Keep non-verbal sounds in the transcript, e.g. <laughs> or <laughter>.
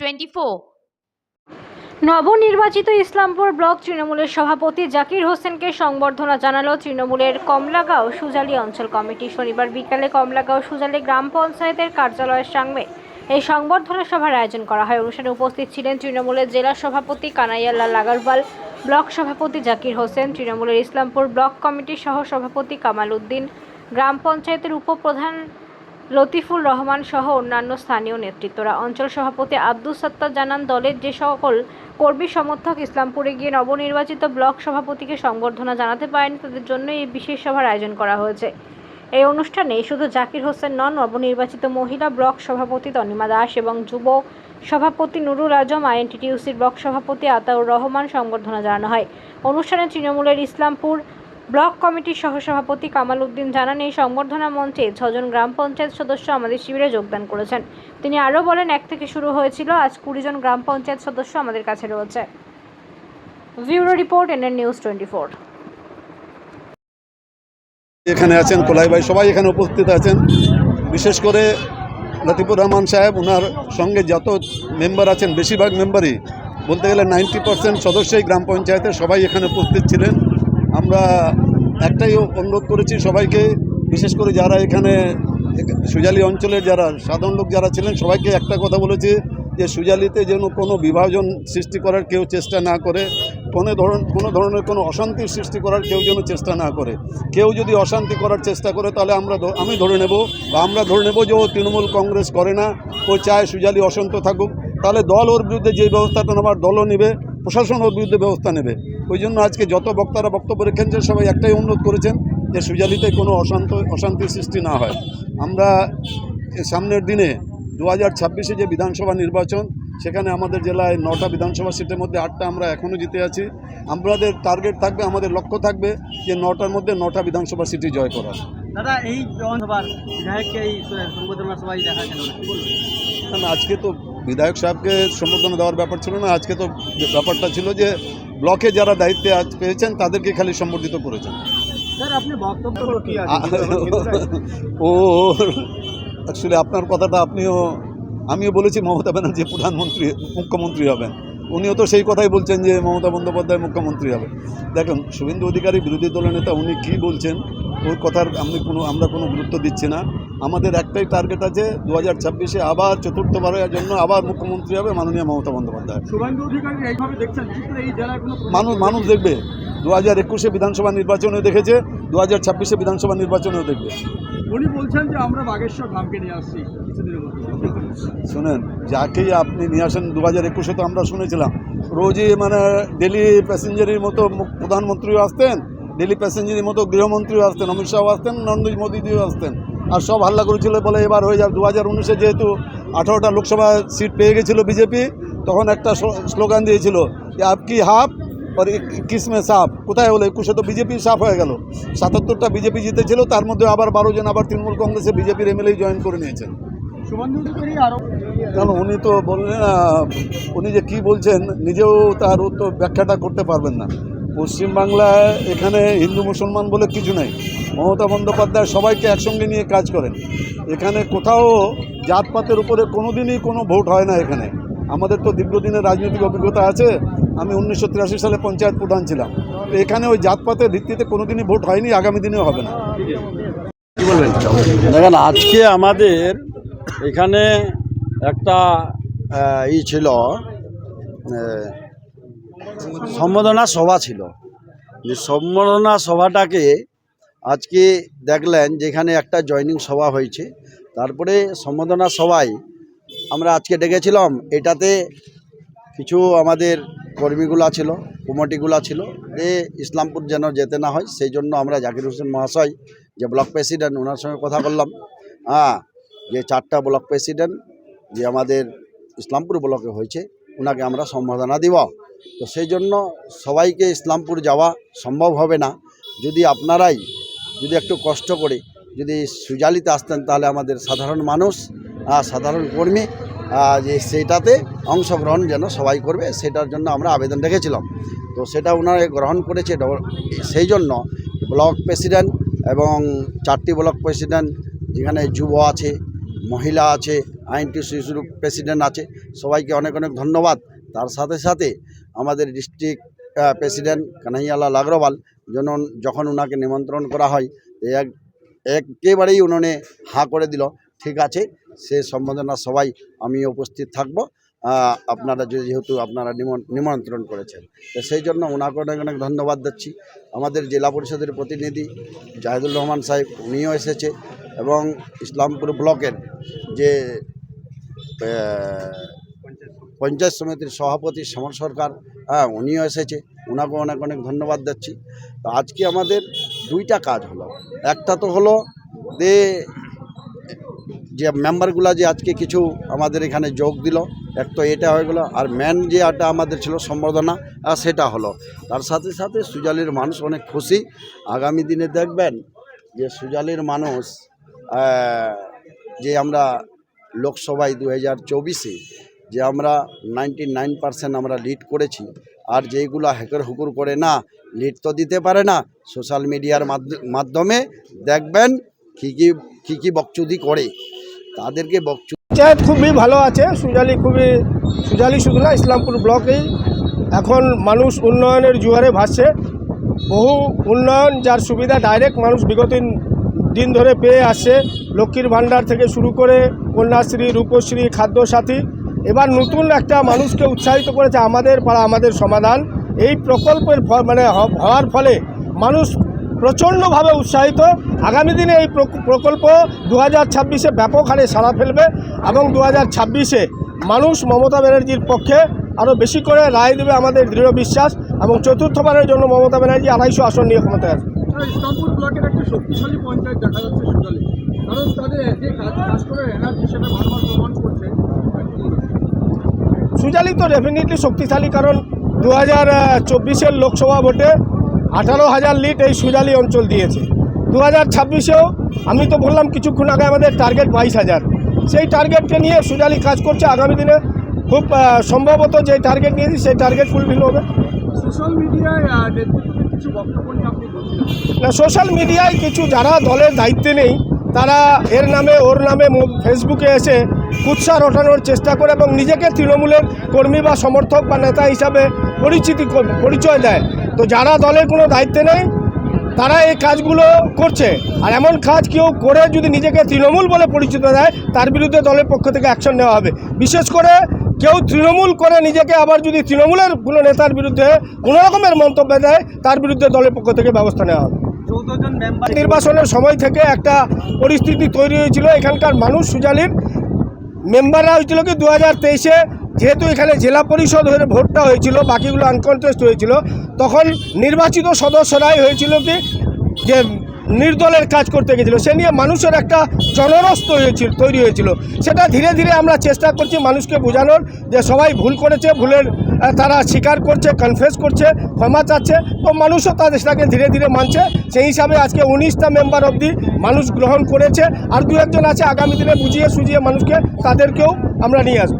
Twenty four. নবনির্বাচিত Islampur block তৃণমূলের সভাপতি জাকির হোসেনকে সংবর্ধনা জানালো তৃণমূলের কমলাগাঁও সুজালি অঞ্চল কমিটি। শনিবার বিকালে কমলাগাঁও সুজালি গ্রাম পঞ্চায়েতের কার্যালয়ের সামনে এই সংবর্ধনা সভার আয়োজন করা হয়। অনুষ্ঠানে উপস্থিত ছিলেন তৃণমূলের জেলা সভাপতি কানাইয়াল্লাল আগারওয়াল, ব্লক সভাপতি জাকির হোসেন, তৃণমূলের ইসলামপুর ব্লক কমিটির সহ সভাপতি কামাল উদ্দিন, গ্রাম পঞ্চায়েতের উপপ্রধান লতিফুল রহমান সহ অন্যান্য স্থানীয় নেতৃত্বরা। অঞ্চল সভাপতি আব্দুল সত্তার জানান, দলের যে সকল কর্মী সমর্থক ইসলামপুরে গিয়ে নবনির্বাচিত ব্লক সভাপতিকে সংবর্ধনা জানাতে পারেনি, তাদের জন্য এই বিশেষ সভার আয়োজন করা হয়েছে। এই অনুষ্ঠানে শুধু জাকির হোসেন নন, নবনির্বাচিত মহিলা ব্লক সভাপতি তনিমা দাস এবং যুব সভাপতি নুরুল আজম, আইএনটিটিউসির ব্লক সভাপতি আতাউর রহমান সংবর্ধনা জানানো হয়। অনুষ্ঠানে তৃণমূলের ইসলামপুর ব্লক কমিটির সহসভাপতি কামাল উদ্দিন জানান, এই সংবর্ধনা মঞ্চে ছজন গ্রাম পঞ্চায়েত সদস্য আমাদের শিবিরে যোগদান করেছেন। তিনি আরও বলেন, এক থেকে শুরু হয়েছিল, আজ কুড়ি জন গ্রাম পঞ্চায়েত সদস্য আমাদের কাছে রয়েছে। Bureau report, NN news twenty four. এখানে আছেন কোলাই ভাই, সবাই এখানে উপস্থিত আছেন। বিশেষ করে লতিফুর রহমান সাহেব ওনার সঙ্গে যত মেম্বার আছেন, বেশিরভাগ মেম্বারই, বলতে গেলে নাইনটি পার্সেন্ট সদস্যই গ্রাম পঞ্চায়েতের, সবাই এখানে উপস্থিত ছিলেন। আমরা একটাই অনুরোধ করেছি সবাইকে, বিশেষ করে যারা এখানে সুজালি অঞ্চলের যারা সাধারণ লোক যারা ছিলেন, সবাইকে একটা কথা বলেছি যে সুজালিতে যেন কোনো বিভাজন সৃষ্টি করার কেউ চেষ্টা না করে, কোনো ধরন, কোনো ধরনের কোনো অশান্তির সৃষ্টি করার কেউ যেন চেষ্টা না করে। কেউ যদি অশান্তি করার চেষ্টা করে, তাহলে আমরা আমি ধরে নেব বা আমরা ধরে নেব যে ও তৃণমূল কংগ্রেস করে না, ও চায় সুজালি অশান্ত থাকুক, তাহলে দল ওর বিরুদ্ধে যে ব্যবস্থাটা নেওয়ার দলও নেবে, প্রশাসন ওর বিরুদ্ধে ব্যবস্থা নেবে। ওই জন্য আজকে যত বক্তারা বক্তব্য রেখেছেন সবাই একটাই অনুরোধ করেছেন যে সুজালিতে কোনো অশান্ত অশান্তির সৃষ্টি না হয়। আমরা সামনের দিনে দু হাজার ছাব্বিশে যে বিধানসভা নির্বাচন সেখানে আমাদের জেলায় নটা বিধানসভা সিটের মধ্যে আটটা আমরা এখনও জিতে আছি। আমাদের টার্গেট থাকবে আমাদের লক্ষ্য থাকবে যে নটার মধ্যে নটা বিধানসভা সিটি জয় করা দাদা এই আজকে তো বিধায়ক সাহেবকে সম্বোধনা দেওয়ার ব্যাপার ছিল না। আজকে তো ব্যাপারটা ছিল যে ব্লকে যারা দায়িত্বে আজ পেয়েছেন তাদেরকে খালি সম্বর্ধিত করেছেন। আপনি ও অ্যাকচুয়ালি <laughs> আপনার কথাটা আপনিও আমিও বলেছি মমতা ব্যানার্জি প্রধানমন্ত্রী মুখ্যমন্ত্রী হবেন। উনিও তো সেই কথাই বলছেন যে মমতা বন্দ্যোপাধ্যায় মুখ্যমন্ত্রী হবে। দেখুন শুভেন্দু অধিকারী বিরোধী দলের নেতা উনি কী বলছেন ওই কথার আমি কোনো আমরা কোনো গুরুত্ব দিচ্ছি না। আমাদের একটাই টার্গেট আছে দু হাজার ছাব্বিশে আবার চতুর্থবারের জন্য আবার মুখ্যমন্ত্রী হবে মাননীয় মমতা বন্দ্যোপাধ্যায়। মানুষ মানুষ দেখবে। দু হাজার একুশে বিধানসভা নির্বাচনেও দেখেছে দু হাজার ছাব্বিশে বিধানসভা নির্বাচনেও দেখবে। উনি বলছেন যে আমরা বাগেশ্বর ধামকে নিয়ে আসছি শুনেন যাকেই আপনি নিয়ে আসেন দু হাজার একুশে তো আমরা শুনেছিলাম। রোজই মানে ডেলি প্যাসেঞ্জারের মতো প্রধানমন্ত্রীও আসতেন ডেলি প্যাসেঞ্জারের মতো গৃহমন্ত্রীও আসতেন অমিত শাহও আসতেন নরেন্দ্র মোদীজিও আসতেন। আর সব হাল্লা করেছিল বলে এবার হয়ে যাবে। দু হাজার উনিশে যেহেতু আঠারোটা লোকসভা সিট পেয়ে গেছিল বিজেপি তখন একটা স্লোগান দিয়েছিল যে আপ কি হাফ আর কিসমে সাপ? কোথায় হলো? একুশে তো বিজেপি সাফ হয়ে গেল। সাতাত্তরটা বিজেপি জিতেছিল তার মধ্যে আবার বারো জন আবার তৃণমূল কংগ্রেসে বিজেপির এমএলএ জয়েন করে নিয়েছেন। অধিকারী উনি তো বললেন উনি যে কি বলছেন নিজেও তার উত্তর ব্যাখ্যাটা করতে পারবেন না। পশ্চিমবাংলায় এখানে হিন্দু মুসলমান বলে কিছু নেই। মমতা বন্দ্যোপাধ্যায় সবাইকে একসঙ্গে নিয়ে কাজ করেন। এখানে কোথাও জাতপাতের উপরে কোনো দিনই কোনো ভোট হয় না এখানে। আমাদের তো দীর্ঘদিনের রাজনৈতিক অভিজ্ঞতা আছে। আমি উনিশশো তিরাশি সালে পঞ্চায়েত প্রধান ছিলাম। তো এখানে ওই জাতপাতের ভিত্তিতে কোনো দিনই ভোট হয়নি, আগামী দিনেও হবে না। দেখেন, আজকে আমাদের এখানে একটা ই ছিল সম্বোধনা সভা ছিল। যে সম্বোধনা সভাটাকে আজকে দেখলেন যেখানে একটা জয়নিং সভা হয়েছে। তারপরে সম্বোধনা সভায় আমরা আজকে ডেকেছিলাম। এটাতে কিছু আমাদের কর্মীগুলা ছিল, কমিটিগুলা ছিল যে ইসলামপুর যেন যেতে না হয়, সেই জন্য আমরা জাকির হোসেন মহাশয়, যে ব্লক প্রেসিডেন্ট ওনার সঙ্গে কথা বললাম। হ্যাঁ যে চারটা ব্লক প্রেসিডেন্ট যে আমাদের ইসলামপুর ব্লকে হয়েছে ওনাকে আমরা সম্বোধনা দিব। তো সেই জন্য সবাইকে ইসলামপুর যাওয়া সম্ভব হবে না। যদি আপনারাই যদি একটু কষ্ট করে যদি সুজালিতে আসতেন তাহলে আমাদের সাধারণ মানুষ আহ, সাধারণ কর্মী যে সেইটাতে অংশগ্রহণ যেন সবাই করবে সেটার জন্য আমরা আবেদন রেখেছিলাম। তো সেটা ওনারা গ্রহণ করেছে সেই জন্য ব্লক প্রেসিডেন্ট এবং চারটি ব্লক প্রেসিডেন্ট যেখানে যুব আছে মহিলা আছে আইনটি শিশুর প্রেসিডেন্ট আছে সবাইকে অনেক অনেক ধন্যবাদ। তার সাথে সাথে আমাদের ডিস্ট্রিক্ট প্রেসিডেন্ট কানাইয়ালাল আগ্রওয়াল যেন যখন ওনাকে নিমন্ত্রণ করা হয় এক একেবারেই উনুনে হাঁ করে দিল, ঠিক আছে, সে সম্বোধনা সবাই আমি উপস্থিত থাকব আপনারা যেহেতু আপনারা নিমন- নিমন্ত্রণ করেছেন। তো সেই জন্য ওনাকে অনেক অনেক ধন্যবাদ দিচ্ছি। আমাদের জেলা পরিষদের প্রতিনিধি জাহিদুর রহমান সাহেব, উনিও এসেছে এবং ইসলামপুর ব্লকের যে পঞ্চায়েত সমিতির সভাপতি শ্যামল সরকার হ্যাঁ উনিও এসেছে। ওনাকে অনেক অনেক ধন্যবাদ দিচ্ছি তো আজকে আমাদের দুইটা কাজ হলো। একটা তো হলো যে যে মেম্বারগুলা যে আজকে কিছু আমাদের এখানে যোগ দিল, এক তো এটা হয়ে গেলো, আর ম্যান যে একটা আমাদের ছিল সম্বর্ধনা সেটা হলো। তার সাথে সাথে সুজালির মানুষ অনেক খুশি। আগামী দিনে দেখবেন যে সুজালির মানুষ যে আমরা লোকসভায় দু হাজার চব্বিশে যে আমরা নাইনটি নাইন পার্সেন্ট আমরা লিড করেছি, আর যেইগুলো হেকর হুকুর করে না লিড তো দিতে পারে না সোশ্যাল মিডিয়ার মাধ্য- মাধ্যমে দেখবেন কী কী কী কী বকচুদি করে। তাদেরকে বকচু, পঞ্চায়েত খুবই ভালো আছে, সুজালি খুবই, সুজালি না ইসলামপুর ব্লকেই। এখন মানুষ উন্নয়নের জোয়ারে ভাসছে, বহু উন্নয়ন যার সুবিধা ডাইরেক্ট মানুষ বিগত দিন ধরে পেয়ে আসছে, লক্ষ্মীর ভাণ্ডার থেকে শুরু করে কন্যাশ্রী, রূপশ্রী, খাদ্যসাথী। এবার নতুন একটা মানুষকে উৎসাহিত করেছে আমাদের পাড়া, আমাদের সমাধান। এই প্রকল্পের মানে হওয়ার ফলে মানুষ প্রচণ্ডভাবে উৎসাহিত। আগামী দিনে এই প্রকল্প দু হাজার ছাব্বিশে ব্যাপক হারে সাড়া ফেলবে এবং দু হাজার ছাব্বিশে মানুষ মমতা ব্যানার্জির পক্ষে আরও বেশি করে রায় দেবে আমাদের দৃঢ় বিশ্বাস এবং চতুর্থবারের জন্য মমতা ব্যানার্জি আড়াইশো আসন নিয়ে ক্ষমতায় একটা শক্তিশালী পঞ্চায়েত দেখা যাচ্ছে কারণ তাদের এনার্জি সেটা বারবার প্রমাণ করছে। সুজালি তো ডেফিনেটলি শক্তিশালী কারণ দু হাজার চব্বিশের লোকসভা ভোটে আঠারো হাজার লিট এই সুজালি অঞ্চল দিয়েছে। দু হাজার ছাব্বিশেও আমি তো বললাম কিছুক্ষণ আগে আমাদের টার্গেট বাইশ হাজার। সেই টার্গেটকে নিয়ে সুজালি কাজ করছে আগামী দিনে। খুব সম্ভবত যে টার্গেট নিয়েছি সেই টার্গেট ফুলফিল হবে। সোশ্যাল মিডিয়ায় না সোশ্যাল মিডিয়ায় কিছু যারা দলের দায়িত্বে নেই তারা এর নামে, ওর নামে ফেসবুকে এসে কুৎসা রটানোর চেষ্টা করে এবং নিজেকে তৃণমূলের কর্মী বা সমর্থক বা নেতা হিসাবে পরিচিতি পরিচয় দেয়। তো যারা দলের কোনো দায়িত্বে নেই, তারা এই কাজগুলো করছে। আর এমন কাজ কেউ করে যদি নিজেকে তৃণমূল বলে পরিচিত দেয়, তার বিরুদ্ধে দলের পক্ষ থেকে অ্যাকশন নেওয়া হবে। বিশেষ করে কেউ তৃণমূল করে নিজেকে আবার যদি তৃণমূলের কোনো নেতার বিরুদ্ধে কোনো রকমের মন্তব্য দেয়, তার বিরুদ্ধে দলের পক্ষ থেকে ব্যবস্থা নেওয়া হবে। নির্বাচনের সময় থেকে একটা পরিস্থিতি তৈরি হয়েছিল। এখানকার মানুষ সুজালির মেম্বাররা হয়েছিল কি দু হাজার তেইশে, যেহেতু এখানে জেলা পরিষদ হয়ে ভোটটা হয়েছিল, বাকিগুলো আনকনটেস্ট হয়েছিল, তখন নির্বাচিত সদস্যরাই হয়েছিল কি যে নির্দলের কাজ করতে গেছিল। সে নিয়ে মানুষের একটা জনরস হয়েছিল, তৈরি হয়েছিল। সেটা ধীরে ধীরে আমরা চেষ্টা করছি মানুষকে বোঝানোর যে সবাই ভুল করেছে, ভুলের তারা স্বীকার করছে কনফেস করছে, ক্ষমা চাচ্ছে, তো মানুষও তাদের সেটাকে ধীরে ধীরে মানছে। সেই হিসাবে আজকে উনিশটা মেম্বার অবধি মানুষ গ্রহণ করেছে। আর দু একজন আছে, আগামী দিনে বুঝিয়ে সুঝিয়ে মানুষকে তাদেরকেও আমরা নিয়ে আসব।